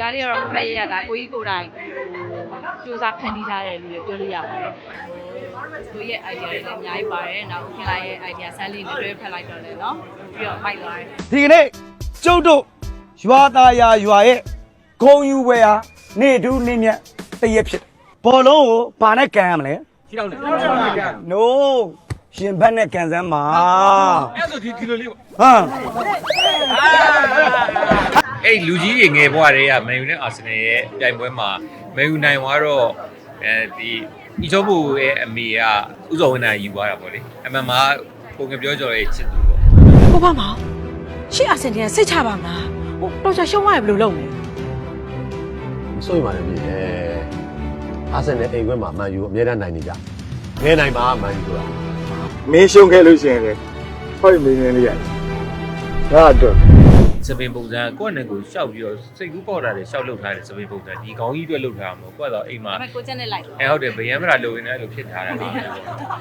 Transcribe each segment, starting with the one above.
ဒါတွေကတော့ဖက်ရတာကိုကြီးကိုတိုင်စူးစမ်းခံနေကြတယ်လို့ပြောလို့ရပါတယ်။သူရဲ့ idea တွေလည်းအများကြီးပါတယ်။နောက်ခင်လာရဲ့ idea ဆန်းလေးတွေတွဲဖက်လိုက်တော့လည်းနော်။ပြီးတော့ပိုက်လာတယ်။ဒီကနေ့ကျုပ်တို့ရွာသားရရွာရဲ့ဂုံယူဝယ်ဟာနေတူးနေမြတ်တရက်ဖြစ်တယ်။ဘောလုံးကိုဘာနဲ့ကန်ရမလဲ။ရှင်းတော့လေ။ No ရှင်ဘက်နဲ့ကန်စမ်းပါ။အဲ့ဆိုဒီကီလိုလေးပေါ့။ဟမ်။အာ လူကြီးတွေငယ်ဘွားတွေကမန်ယူနဲ့အာဆင်နယ်ရဲ့ပြိုင်ပွဲမှာမန်ယူနိုင်သွားတော့အဲဒီအီချောဘူရဲ့အမေကဥဇော်ဝင်းနိုင်ယူသွားတာပေါ့လေအမှန်မှာပုံကပြောကြော်ရဲ့ချစ်သူပေါ့ဟုတ်ပါမောင်ရှေ့အာဆင်တီကစိတ်ချပါမလားဟိုတော်ချာရှုံးသွားရဘယ်လိုလုပ်လဲမစိုးရိမ်ပါနဲ့ပြည်တယ်အာဆင်နယ်အိမ်ခွဲမှာမန်ယူအမြဲတမ်းနိုင်နေကြငဲနိုင်ပါမန်ယူဆိုတာမင်းရှုံးခဲ့လို့ရှိရင်လေဟောဒီမင်းလေးရတယ်ဒါတော့ စပင်ပုံစံကိုယ့်နဲ့ကိုရှောက်ပြီးတော့စိတ်ကူးပေါက်တာတွေရှောက်လုပ်ထားတယ်စပင်ပုံစံဒီခေါင်းကြီးအတွက်လုပ်ထားမှာမဟုတ်ကိုယ့်တော့အိမ်မှာဒါပေမဲ့ကိုချက်နဲ့လိုက်အဲဟုတ်တယ်ဗယံမရာလိုရင်းနဲ့အဲ့လိုဖြစ်ထားတာပါ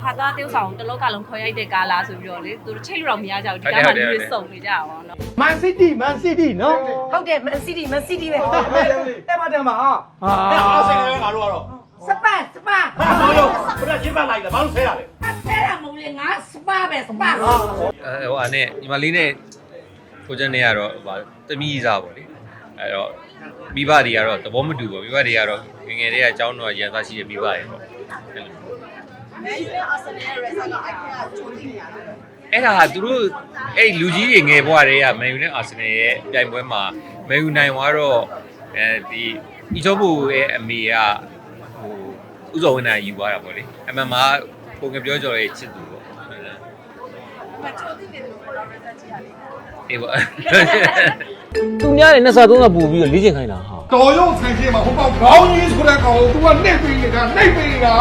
ခါသားတေးဥဆောင်တစ်လောကလုံးခေါ်ရိုက်တဲ့ကားလားဆိုပြီးတော့လေသူတို့ချိတ်လို့တော့မရကြဘူးဒီကားမှာလူတွေစုံနေကြတာပေါ့နော်မန်စီးတီးမန်စီးတီးနော်ဟုတ်တယ်မန်စီးတီမန်စီးတီပဲတက်ပါတက်ပါဟာအာဆင်နယ်ငါတို့ကတော့စပတ်စပတ်ဘာလို့ဘယ်ကချင်းပတ်လိုက်လဲဘာလို့ဆဲတာလဲဆဲတာမဟုတ်လေငါစပတ်ပဲစပတ်အဲဟိုဟာနဲ့ညီမလေးနဲ့ ကိုကျန်နေရတော့ဟိုသမီးစားပေါ့လေအဲ့တော့မိဘတွေကတော့သဘောမတူဘူးမိဘတွေကတော့ငငယ်တွေကအကြောင်းတော့ရန်သားရှိတဲ့မိဘတွေပေါ့အဲ့ဒါဟာသူတို့အဲ့လူကြီးတွေငယ်ဘွားတွေကမန်ယူနဲ့အာဆင်နယ်ရဲ့ပြိုင်ပွဲမှာမန်ယူနိုင်သွားတော့အဲဒီအီချိုဘူရဲ့အမေကဟိုဥဇော်ဝင်နိုင်ယူသွားတာပေါ့လေအမှန်မှာကိုငပြောကြော်ရဲ့ချစ်သူပေါ့ဟုတ်လားအမှန်ချိုးသိနေတယ်လို့ပြောရတဲ့ကြည့်ရလေ သူများနဲ့နှစ်ဆသုံးဆပူပြီးတော့လေ့ကျင့်ခိုင်းတာဟာတော်ရုံဆန်ရှင်းမှာဟိုပေါက်ခေါင်းကြီးဆိုတဲ့ကောင်ကို तू ကနှိပ်ပြီးနေတာနှိပ်ပြီးနေတာ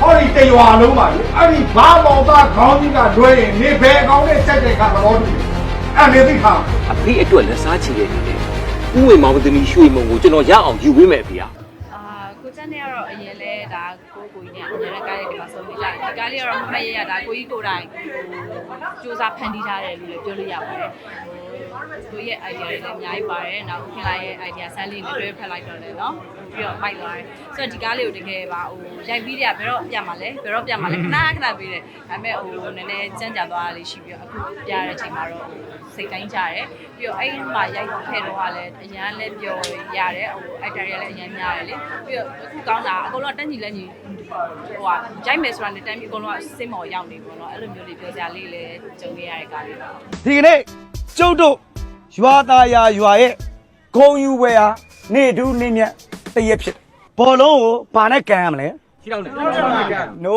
ဟောဒီတရွာလုံးပါလေအဲ့ဒီဘာမောင်သားခေါင်းကြီးကလွှဲရင်နေဘယ်ကောင်နဲ့စက်တဲ့ခါတော့တူအဲ့နေသိခါအဖေအတွက်လက်စားချေတဲ့နေတယ်ဥဝေမောင်သမီးရွှေမုံကိုကျွန်တော်ရအောင်ယူပေးမယ်အဖေက အာကိုချက်နဲ့ကတော့အရင်လဲဒါကိုကိုကြီးနဲ့အရင်ကကား ဒီကားလေးကတော့မမရရတာကိုကြီးကိုယ်တိုင်စူးစမ်းဖန်တီးထားတယ်လို့လည်းပြောလို့ရပါတယ်သူရဲ့ idea တွေလည်းအများကြီးပါတယ်နောက်ခင်လာရဲ့ idea ဆန်းလေးနဲ့တွဲဖက်လိုက်တော့လည်းเนาะပြီးတော့မိုက်သွားတယ်ဆိုတော့ဒီကားလေးကိုတကယ်ပါဟိုရိုက်ပြီးတဲ့ကဘယ်တော့ပြမှာလဲဘယ်တော့ပြမှာလဲခဏခဏပြီးတယ်ဒါပေမဲ့ဟိုနည်းနည်းကြမ်းကြသွားတာလေးရှိပြီးတော့အခုပြရတဲ့အချိန်မှာတော့ စိတ်တိုင်းကြတယ်ပြီးတော့အဲ့ဒီမှာရိုက်ခဲ့တော့ကလည်းအရန်လည်းပျော်ရတယ်ဟို actor တွေလည်းအရန်များတယ်လေပြီးတော့အခုကောင်းတာအကုန်လုံးတက်ညီလက်ညီဟိုဟာရိုက်မယ်ဆိုတာနဲ့တမ်းပြီးအကုန်လုံးကစင်မော်ရောက်နေပေါ့နော်အဲ့လိုမျိုးလေးပြောစရာလေးလည်းကြုံခဲ့ရတဲ့ကားလေးပါဒီကနေ့ကျုပ်တို့ရွာသားယာရွာရဲ့ဂုံယူပွဲဟာနေတူးနေမြတ်တရက်ဖြစ်တယ်ဘောလုံးကိုဘာနဲ့ကန်ရမလဲရှိတော့နေ no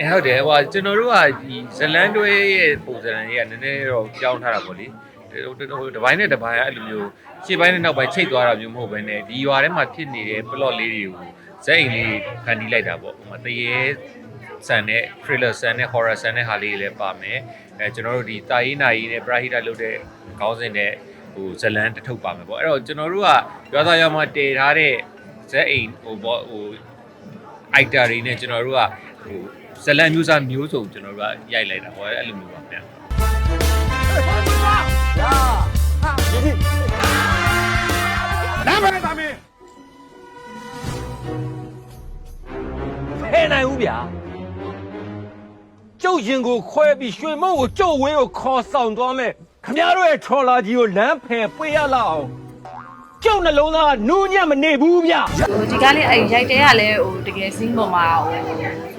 အဲဟုတ်တယ်ဟိုကျွန်တော်တို့ကဒီဇလန်တွဲရဲ့ပုံစံတွေကနည်းနည်းတော့ကြောင်းထားတာပေါ့လေဟိုဟိုတစ်ပိုင်းနဲ့တစ်ပိုင်းအဲ့လိုမျိုးရှေ့ပိုင်းနဲ့နောက်ပိုင်းချိတ်သွားတာမျိုးမဟုတ်ဘဲနဲ့ဒီရွာထဲမှာဖြစ်နေတဲ့ plot လေးတွေကိုဇက်အိမ်လေးဖန်တီးလိုက်တာပေါ့ဟိုမှာတရေဆန်တဲ့ thriller ဆန်တဲ့ horror ဆန်တဲ့ဟာလေးတွေလည်းပါမယ်အဲကျွန်တော်တို့ဒီတာရေးနာရေးနဲ့ prahita လုပ်တဲ့ခေါင်းစဉ်နဲ့ဟိုဇလန်တစ်ထုပ်ပါမယ်ပေါ့အဲ့တော့ကျွန်တော်တို့ကရွာသားရွာမှာတည်ထားတဲ့ဇက်အိမ်ဟိုပေါ့ဟို actor တွေနဲ့ကျွန်တော်တို့ကဟိုဇလန်မျိုးစားမျိုးစုံကျွန်တော်တို့ကရိုက်လိုက်တာဟောအဲ့လိုမျိုးပါဗျာလမ်းပဲသားမင်းဖဲနိုင်ဦးဗျာကျုပ်ရင်ကိုခွဲပြီးရွှေမုံကိုကျုပ်ဝင်းကိုခေါ်ဆောင်သွားမယ်ခမရတို့ရဲ့ထော်လာကြီးကိုလမ်းဖယ်ပေးရလောက်အောင် ကျုပ်နှလုံးသားကနူးညံ့မနေဘူးဗျဟိုဒီကားလေးအဲ့ရိုက်တဲ့ကလည်းဟိုတကယ်စင်းပေါ်မှာဟို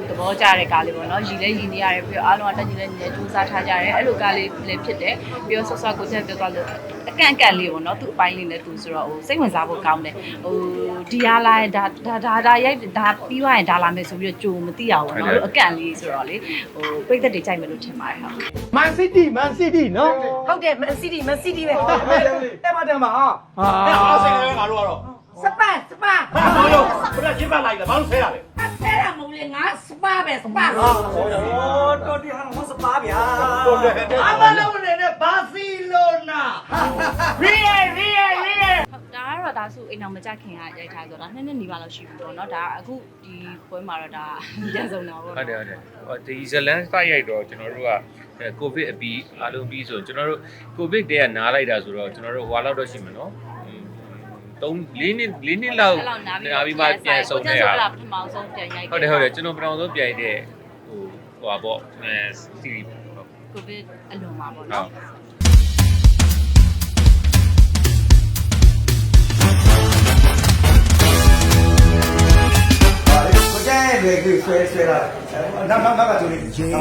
သဘောကျတဲ့ကားလေးပေါ့နော်ရီလဲရီနေရတယ်ပြီးတော့အားလုံးကတက်ညီလဲညီလဲကြိုးစားထားကြတယ်အဲ့လိုကားလေးလည်းဖြစ်တယ်ပြီးတော့ဆော့ဆော့ကိုချက်ပြောသွားလို့ အခကန့်ကန့်လေးပေါ့နော်သူ့အပိုင်းလေးနဲ့သူဆိုတော့ဟိုစိတ်ဝင်စားဖို့ကောင်းတယ်ဟိုဒီဟာလာရင်ဒါဒါဒါဒါရိုက်ဒါပြီးသွားရင်ဒါလာမယ်ဆိုပြီးတော့ကြိုမသိရဘူးနော်အကန့်လေးဆိုတော့လေဟိုပြိသက်တွေကြိုက်မယ်လို့ထင်ပါတယ်ဟုတ်မန်စီးတီးမန်စီးတီးနော်ဟုတ်တယ်မန်စီးတီးမန်စီးတီးပဲအဲ့မတန်ပါဟာအဲ့အာဆင်နယ်ငါတို့ကတော့စပါစပါဘာလို့ဘယ်ကချင်းပတ်လိုက်လဲဘာလို့ဆဲရလဲဆဲတာမဟုတ်လေငါစပါပဲစပါတော်တီဟာမစပါဗျာဟုတ်တယ်အမလုံးနေနဲ့ဘာစီ ဒါကတော့ဒါဆိုအိမ်အောင်မကြခင်ကရိုက်ထားဆိုတော့နှစ်နှစ်နီးပါလောက်ရှိပြီပေါ့နော်ဒါအခုဒီပွဲမှာတော့ဒါပြန်ဆုံးတော့ပေါ့ဟုတ်တယ်ဟုတ်တယ်ဟိုဒီဇလန်စရိုက်တော့ကျွန်တော်တို့ကကိုဗစ်အပြီးအားလုံးပြီးဆိုကျွန်တော်တို့ကိုဗစ်တည်းကနားလိုက်တာဆိုတော့ကျွန်တော်တို့ဟွာလောက်တော့ရှိမှာနော်3 4နှစ်4နှစ်လောက်အဲ့လောက်နားပြီးနားပြီးမှပြန်ဆုံးတဲ့တဲ့ဟာဟာပထမဆုံးပြန်ရိုက်ဟုတ်တယ်ဟုတ်တယ်ကျွန်တော်ပထမဆုံးပြန်တဲ့ဟိုဟိုပါပေါ့အဲစီရီဟုတ်ကိုဗစ်အလွန်မှာပေါ့ဟု နော်တ်ကိုကျဲလေကိုဆွဲဆွဲလာဒါမှမကတူလေးဂျေးပျေ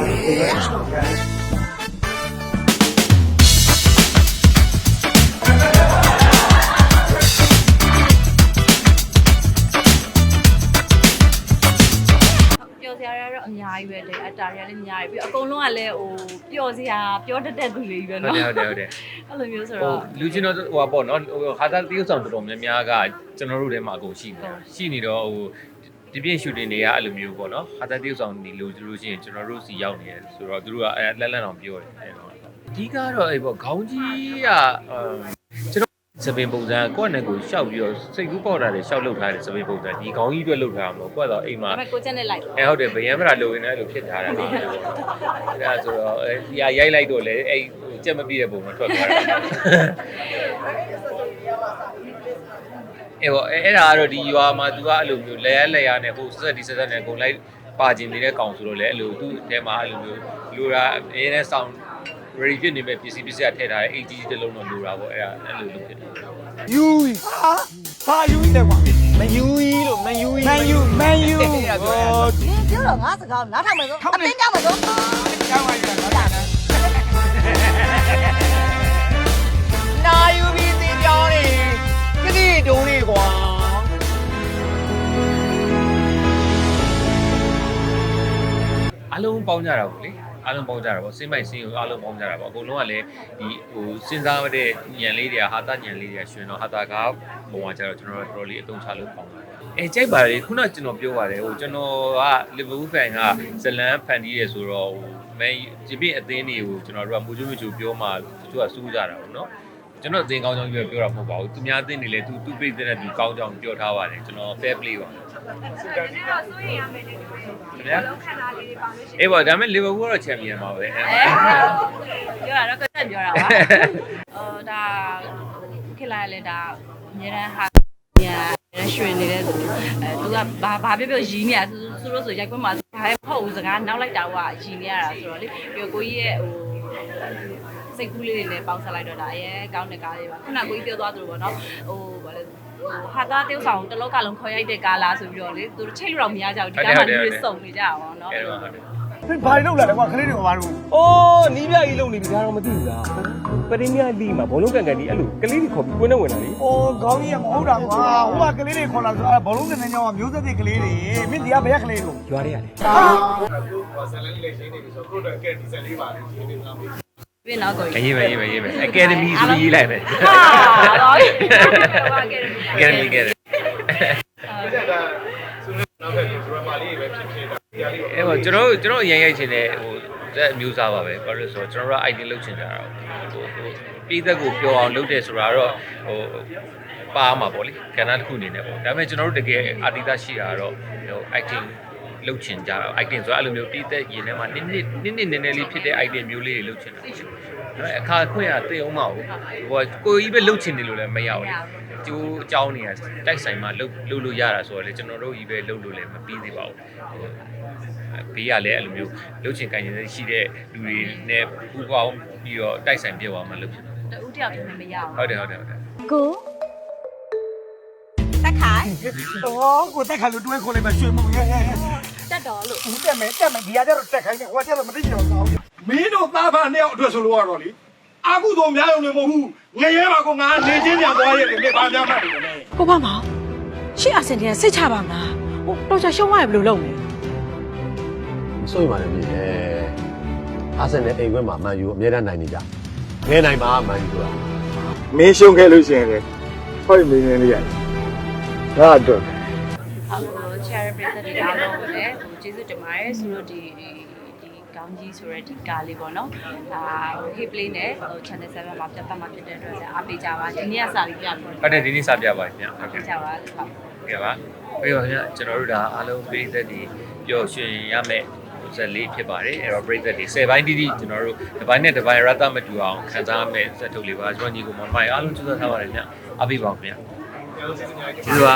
ာ်စရာတွေကတော့အများကြီးပဲတဲ့အတာတွေကလည်းအများကြီးပြီးအကုန်လုံးကလည်းဟိုပျော်စရာပြောတတ်တဲ့သူတွေကြီးပဲဟုတ်နော်တယ်ဟုတ်တယ်ဟုတ်တယ်အဲ့လိုမျိုးဆိုဟိုတော့လူချင်းတော့ဟိုပါပေါ့နော်ဟိုဟာတာတရုပ်ဆောင်တော်တော်များများကကျွန်တော်တို့ထဲမှာအကုန်ရှိနေတာရှိနေတော့ဟို ဒီပြည့်ရှူတင်တွေကအဲ့လိုမျိုးပေါ့နော်ဟာတာတရုပ်ဆောင်နေလို့လို့ရှိရင်ကျွန်တော်တို့စီရောက်နေတယ်ဆိုတော့သူတို့ကအဲလက်လက်အောင်ပြောတယ်အဲ့တော့အဓိကတော့အဲ့ပေါ့ခေါင်းကြီးကကျွန်တော်စပင်ပုံစံကိုယ့်နဲ့ကိုရှောက်ပြီးတော့စိတ်ကူးပေါက်တာတွေရှောက်လုပ်ထားတယ်စပင်ပုံစံဒီခေါင်းကြီးအတွက်လုပ်ထားမှာမဟုတ်ကိုယ့်တော့အိမ်မှာဒါပေမဲ့ကိုချက်နဲ့လိုက်အဲဟုတ်တယ်ဗယံမရာလိုရင်းနဲ့အဲ့လိုဖြစ်ထားတာပါအဲ့ဒါဆိုတော့အဲဒီဟာရိုက်လိုက်တော့လေအဲ့ကြက်မပြည့်တဲ့ပုံမှာထွက်သွားတာ အဲ့ပေါ့အဲ့ဒါကတော့ဒီရွာမှာ तू ကအဲ့လိုမျိုးလဲရလဲရနဲ့ဟိုဆက်ဒီဆက်ဆက်နဲ့အကုန်လိုက်ပါကျင်နေတဲ့ကောင်ဆိုတော့လေအဲ့လိုသူ့အထဲမှာအဲ့လိုမျိုးလိုတာအရင်နဲ့ဆောင်း ready ဖြစ်နေမဲ့ပစ္စည်းပစ္စည်းကထည့်ထားတဲ့ AG တစ်လုံးတော့လိုတာပေါ့အဲ့ဒါအဲ့လိုလုပ်ဖြစ်တယ်ယူဟာဟာယူလေကွာမယူကြီးလို့မယူကြီးမန်ယူမန်ယူဟိုနင်ပြောတော့ငါစကားနားထောင်မယ်ဆိုအတင်းကြောက်မယ်ဆိုကျောင်းပါရတာဒါကနာယူပြီး လုံးပေါင်းကြတာပေါ့လေအားလုံးပေါင်းကြတာပေါ့စိမ့်မိုက်စင်းကိုအားလုံးပေါင်းကြတာပေါ့အကုန်လုံးကလည်းဒီဟိုစဉ်းစားမတဲ့ညံလေးတွေကဟာတာညံလေးတွေကရှင်တော့ဟာတာကားပုံကကြတော့ကျွန်တော်တို့တော်တော်လေးအသုံးချလို့ပေါင်းပါတယ်အဲကြိုက်ပါလေခုနကကျွန်တော်ပြောပါတယ်ဟိုကျွန်တော်ကလီဗာပူးဖန်ကဇလန်ဖန်တီးရဆိုတော့ဟိုမန်ဒီပြည့်အသင်းတွေကိုကျွန်တော်တို့ကမူချိုမချိုပြောမှသူကစူးကြတာပေါ့နော်ကျွန်တော်အသင်းကောင်းကြောင်းပြောပြောတာမဟုတ်ပါဘူးသူများအသင်းတွေလည်းသူသူပြည့်တဲ့သူကောင်းကြောင်းပြောထားပါတယ်ကျွန်တော် fair play ပါ ခင်ဗျာအေးပါဒါပေမဲ့လီဗာပူးကတော့ချန်ပီယံပါပဲအဲပြောတာတော့ကိုချက်ပြောတာပါအော်ဒါခေတ်လာလဲဒါအများရန်ဟာညာရွှေနေတဲ့သူအဲသူကဘာဘာပြောပြောရီးနေရသူသူတို့ဆိုရိုက်ခွင့်မှာဘာလဲမဟုတ်ဘူးစကားနောက်လိုက်တာကရီးနေရတာဆိုတော့လေပြီးတော့ကိုကြီးရဲ့ဟိုစိတ်ကူးလေးတွေနဲ့ပေါင်းဆက်လိုက်တော့ဒါအရင်ကောင်းတဲ့ကားလေးပါခုနကကိုကြီးပြောသွားသလိုပေါ့နော်ဟိုဘာလဲ ဟိုဟာသားတေးဆောင်တစ်လောကလုံးခေါ်ရိုက်တဲ့ကားလားဆိုပြီးတော့လေသူတို့ချိတ်လို့တော့မရကြဘူးဒီကားမှာလူတွေစုံနေကြအောင်နော်အဲ့တော့ဟုတ်တယ်ဘာလို့လောက်လာလဲကွာခလေးတွေကဘာလို့အိုးနီးပြကြီးလုံနေပြီဒါတော့မသိဘူးလားပရိညာလီမှာဘောလုံးကန်ကန်ဒီအဲ့လိုကလေးတွေခေါ်ပြီးကွင်းနဲ့ဝင်လာလေ။အော်ခေါင်းကြီးကမဟုတ်တာကွာ။ဟိုကကလေးတွေခေါ်လာဆိုအဲဘောလုံးနဲ့ညောင်းကမျိုးသက်တဲ့ကလေးတွေ။မင်းဒီကဘယ်ကလေးလို့ရွာတွေကလေပြီးနော က်ကိုရေးပဲရေးပဲရေးပဲ Academy ဆိုပြီးရေးလိုက်ပဲဟာတော့ဘာကဲ Academy Academy အဲ့တော့ကျွန်တော်တို့ကျွန်တော်အရင်ရိုက်ချင်တဲ့ဟိုဇက်အမျိုးသားပါပဲဘာလို့လဲဆိုတော့ကျွန်တော်တို့ idea လုပ်ချင်ကြတာဟိုဟိုပြည်သက်ကိုပြောအောင်လုပ်တယ်ဆိုတာတော့ဟိုပါမှာပေါ့လေကဏ္ဍတစ်ခုအနေနဲ့ပေါ့ဒါပေမဲ့ကျွန်တော်တို့တကယ်အာတိတရှိတာကတော့ဟို acting လုပ်ချင်ကြတာ acting ဆိုတော့အဲ့လိုမျိုးပြည်သက်ရင်ထဲမှာနစ်နစ်နစ်နစ်နည်းနည်းလေးဖြစ်တဲ့ idea မျိုးလေးတွေလုပ်ချင်တာဒါပေမဲ့အခါခွင့်ရသိအောင်မဟုတ်ဟိုကိုကြီးပဲလုပ်ချင်တယ်လို့လည်းမရဘူးလေကျိုးအကြောင်းနေရတိုက်ဆိုင်မှာလုပ်လုပ်လို့ရတာဆိုတော့လေကျွန်တော်တို့ကြီးပဲလုပ်လို့လည်းမပြီးသေးပါဘူးဟိုဘေးကလည်းအဲ့လိုမျိုးလှုပ်ချင်ကြင်နေတဲ့ရှိတဲ့လူတွေနဲ့ပူပေါင်းပြီးတော့တိုက်ဆိုင်ပြသွားမှလုပ်ဖြစ်တယ်တူတယောက်တည်းမရဘူးဟုတ်တယ်ဟုတ်တယ်ဟုတ်တယ်ကိုတက်ခိုင်။အော်ကိုတက်ခါလို့တွဲခေါ်လိုက်မှရွှေမှုရဲ့ တက်တော်လို့။ဦးတက်မယ်တက်မယ်ဒီကကြတော့တက်ခိုင်းတယ်ဟိုကကြတော့မသိကြတော့ကောင်းဘူးမင်းတို့သားဖာနှစ်ယောက်အတွက်ဆိုလို့ကတော့လေအာကုသို့များရုံနဲ့မဟုတ်ဘူးငရဲပါကောငါနေချင်းပြန်သွားရဲ့လေဘာများမှတ်တယ်လဲကိုပါမောင်ရှေ့အာဆင်တင်ကစိတ်ချပါမလားဟိုတော်ချာရှုံးသွားရင်ဘယ်လိုလုပ်မလဲမစိုးရိမ်ပါနဲ့ပြည်တယ်အာဆင်နယ်အိမ်ခွဲမှာမန်ယူအမြဲတမ်းနိုင်နေကြငဲနိုင်မှာမန်ယူဆိုတာမင်းရှုံးခဲ့လို့ရှိရင်လေဟောဒီမင်းလေးရတယ်ငါတော့ အခု charity ပြည်သက်တွေအားလုံးကိုလည်းဟိုကျေးဇူးတင်ပါတယ်ဆိုတော့ဒီဒီကောင်းကြီးဆိုရဲဒီကားလေးပေါ့နော်အာဟို hit play နဲ့ဟို channel 7မှာပြတ်ပတ်မှာဖြစ်တဲ့အတွက်လည်းအားပေးကြပါဒီနေ့ကစပြီးပြပြီးဟုတ်တယ်ဒီနေ့စပြပါခင်ဗျဟုတ်ပြကဲ့ကြပါလို့ဟုတ်ကဲပါပြီးတော့ညကျွန်တော်တို့ဒါအားလုံးပြည်သက်တွေပျော်ရွှင်ရမယ်ဇက်လေးဖြစ်ပါတယ်အဲ့တော့ပြည်သက်တွေ10ဘိုင်းတိတိကျွန်တော်တို့ဒီဘိုင်းနဲ့ဒီဘိုင်းရတမတူအောင်ခံစားရမယ်ဇက်ထုတ်လေးပါကျွန်တော်ညီကိုမမိုင်အားလုံးကျေးဇူးထားပါတယ်ညအားပေးပါဦးခင်ဗျာကျေးဇူးပါ